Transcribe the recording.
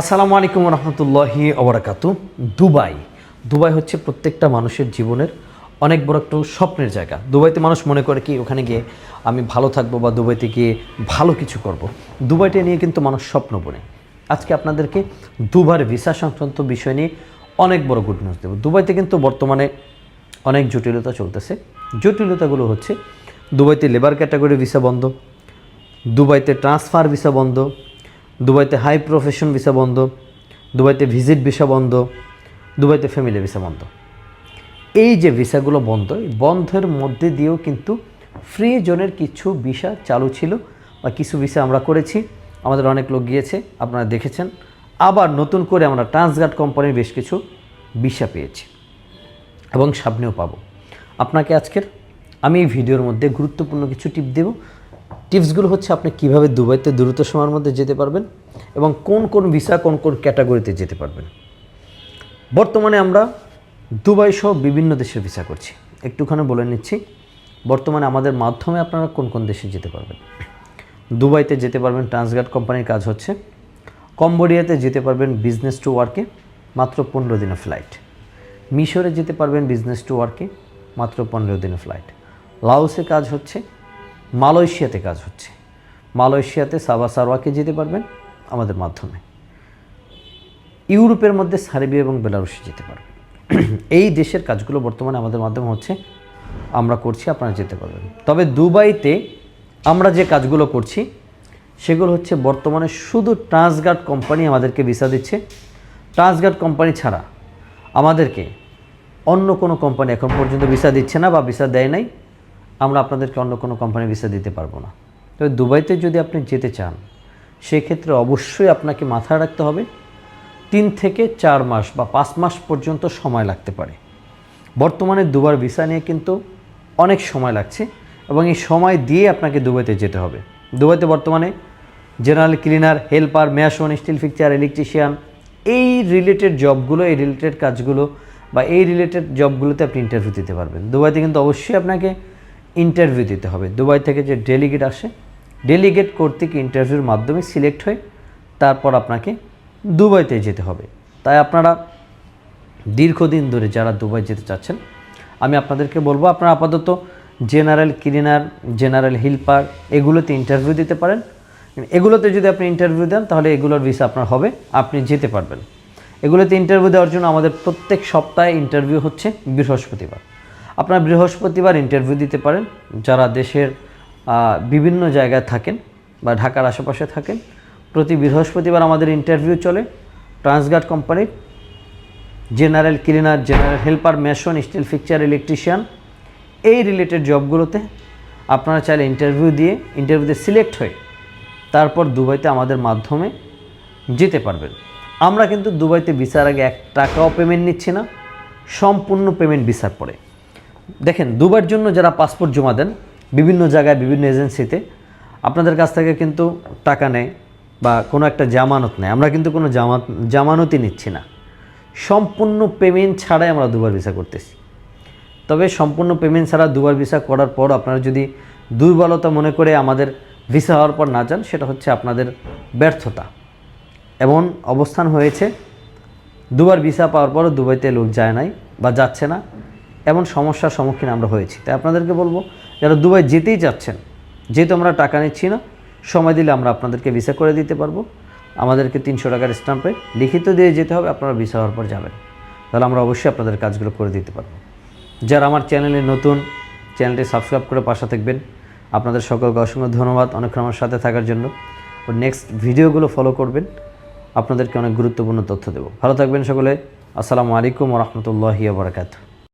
আসসালামু আলাইকুম রহমতুল্লাহি অবরাকাতু দুবাই। দুবাই হচ্ছে প্রত্যেকটা মানুষের জীবনের অনেক বড় একটা স্বপ্নের জায়গা। দুবাইতে মানুষ মনে করে কি, ওখানে গিয়ে আমি ভালো থাকব বা দুবাইতে গিয়ে ভালো কিছু করব। দুবাইটা নিয়ে কিন্তু মানুষ স্বপ্ন বনে। আজকে আপনাদেরকে দুবার ভিসা সংক্রান্ত বিষয় নিয়ে অনেক বড় গুড নিউজ দেবো। দুবাইতে কিন্তু বর্তমানে অনেক জটিলতা চলতেছে। জটিলতাগুলো হচ্ছে, দুবাইতে লেবার ক্যাটাগরি ভিসা বন্ধ দুবাইতে ট্রান্সফার ভিসা বন্ধ, দুবাইতে হাই প্রফেশন ভিসা বন্ধ, দুবাইতে ভিজিট ভিসা বন্ধ, দুবাইতে ফ্যামিলি ভিসা বন্ধ। এই যে ভিসাগুলো বন্ধ বন্ধের মধ্যে দিয়েও কিন্তু ফ্রি জোনের কিছু ভিসা চালু ছিল বা কিছু ভিসা আমরা করেছি, আমাদের অনেক লোক গিয়েছে, আপনারা দেখেছেন। আবার নতুন করে আমরা ট্রান্সগার্ড কোম্পানির বেশ কিছু ভিসা পেয়েছি এবং সামনেও পাবো। আপনাকে আজকের আমি এই ভিডিওর মধ্যে গুরুত্বপূর্ণ কিছু টিপ দেব। টিপসগুলো হচ্ছে আপনি কীভাবে দুবাইতে দ্রুত সময়ের মধ্যে যেতে পারবেন এবং কোন কোন ভিসা, কোন কোন ক্যাটাগরিতে যেতে পারবেন। বর্তমানে আমরা দুবাই সহ বিভিন্ন দেশের ভিসা করছি। একটুখানি বলে নিচ্ছি, বর্তমানে আমাদের মাধ্যমে আপনারা কোন কোন দেশে যেতে পারবেন। দুবাইতে যেতে পারবেন, ট্রান্সগার্ড কোম্পানির কাজ হচ্ছে। কম্বোডিয়াতে যেতে পারবেন বিজনেস টু ওয়ার্কে মাত্র পনেরো দিনের ফ্লাইট মিশরে যেতে পারবেন বিজনেস টু ওয়ার্কে মাত্র পনেরো দিনের ফ্লাইট লাওসে কাজ হচ্ছে মালয়েশিয়াতে কাজ হচ্ছে। মালয়েশিয়াতে সাবা সারওয়াকে যেতে পারবেন আমাদের মাধ্যমে। ইউরোপের মধ্যে সার্বিয়া এবং বেলারুশে যেতে পারবেন। এই দেশের কাজগুলো বর্তমানে আমাদের মাধ্যমে হচ্ছে, আমরা করছি, আপনারা যেতে পারবেন। তবে দুবাইতে আমরা যে কাজগুলো করছি, সেগুলো হচ্ছে বর্তমানে শুধু ট্রান্সগার্ড কোম্পানি আমাদেরকে ভিসা দিচ্ছে। ট্রান্সগার্ড কোম্পানি ছাড়া আমাদেরকে অন্য কোনো কোম্পানি এখন পর্যন্ত ভিসা দিচ্ছে না বা ভিসা দেয় নাই। আমরা আপনাদেরকে অন্য কোনো কোম্পানি ভিসা দিতে পারব না। তবে দুবাইতে যদি আপনি যেতে চান, সেক্ষেত্রে অবশ্যই আপনাকে মাথায় রাখতে হবে, তিন থেকে চার মাস বা পাঁচ মাস পর্যন্ত সময় লাগতে পারে। বর্তমানে দুবার ভিসা নিয়ে কিন্তু অনেক সময় লাগছে এবং এই সময় দিয়ে আপনাকে দুবাইতে যেতে হবে। দুবাইতে বর্তমানে general cleaner helper mason steel fixture electrician এই রিলেটেড জবগুলো এই রিলেটেড কাজগুলো বা এই রিলেটেড জবগুলোতে আপনি ইন্টারভিউ দিতে পারবেন। দুবাইতে কিন্তু অবশ্যই আপনাকে ইন্টারভিউ দিতে হবে। দুবাই থেকে যে ডেলিগেট আসে ডেলিগেট কর্তৃক ইন্টারভিউর মাধ্যমে সিলেক্ট হয়ে তারপর আপনাকে দুবাইতে যেতে হবে। তাই আপনারা দীর্ঘদিন ধরে যারা দুবাই যেতে চাচ্ছেন, আমি আপনাদেরকে বলব, আপনারা আপাতত জেনারেল ক্লিনার জেনারেল হেল্পার এগুলোতে ইন্টারভিউ দিতে পারেন। এগুলোতে যদি আপনি ইন্টারভিউ দেন, তাহলে এগুলোর ভিসা আপনার হবে, আপনি যেতে পারবেন। এগুলোতে ইন্টারভিউ দেওয়ার জন্য আমাদের প্রত্যেক সপ্তাহে ইন্টারভিউ হচ্ছে বৃহস্পতিবার। আপনারা বৃহস্পতিবার ইন্টারভিউ দিতে পারেন। যারা দেশের বিভিন্ন জায়গায় থাকেন বা ঢাকার আশেপাশে থাকেন, প্রতি বৃহস্পতিবার আমাদের ইন্টারভিউ চলে। ট্রান্সগার্ড কোম্পানির general cleaner general helper mason steel fixture electrician এই রিলেটেড জবগুলোতে আপনারা চাইলে ইন্টারভিউ দিয়ে ইন্টারভিউতে সিলেক্ট হয়ে তারপর দুবাইতে আমাদের মাধ্যমে যেতে পারবেন। আমরা কিন্তু দুবাইতে ভিসার আগে এক টাকাও পেমেন্ট নিচ্ছি না, সম্পূর্ণ পেমেন্ট ভিসার পরে। দেখেন, দুবার জন্য যারা পাসপোর্ট জমা দেন, বিভিন্ন জায়গায়, বিভিন্ন এজেন্সিতে আপনাদের কাছ থেকে কিন্তু টাকা নেয় বা কোনো একটা জামানত নেয়। আমরা কিন্তু কোনো জামাত, জামানতই নিচ্ছি না। সম্পূর্ণ পেমেন্ট ছাড়াই আমরা দুবার ভিসা করতেছি। তবে সম্পূর্ণ পেমেন্ট ছাড়া দুবার ভিসা করার পর আপনারা যদি দুর্বলতা মনে করে আমাদের ভিসা হওয়ার পর না যান, সেটা হচ্ছে আপনাদের ব্যর্থতা। এমন অবস্থান হয়েছে, দুবার ভিসা পাওয়ার পরও দুবাইতে লোক যায় নাই বা যাচ্ছে না। এমন সমস্যার সম্মুখীন আমরা হয়েছি। তাই আপনাদেরকে বলব, যারা দুবাই যেতেই যাচ্ছেন যেহেতু আমরা টাকা নিচ্ছি না, সময় দিলে আমরা আপনাদেরকে ভিসা করে দিতে পারব। আমাদেরকে তিনশো টাকার স্ট্যাম্পে লিখিত দিয়ে যেতে হবে, আপনারা ভিসা হওয়ার পর যাবেন। তাহলে আমরা অবশ্যই আপনাদের কাজগুলো করে দিতে পারব। যারা আমার চ্যানেলে নতুন, চ্যানেলটি সাবস্ক্রাইব করে পাশে থাকবেন। আপনাদের সকলকে অসংখ্য ধন্যবাদ অনেকক্ষণ আমার সাথে থাকার জন্য। ও নেক্সট ভিডিওগুলো ফলো করবেন। আপনাদেরকে অনেক গুরুত্বপূর্ণ তথ্য দেবো। ভালো থাকবেন সকলে। আসসালামু আলাইকুম রহমতুল্লাহি বারকাতু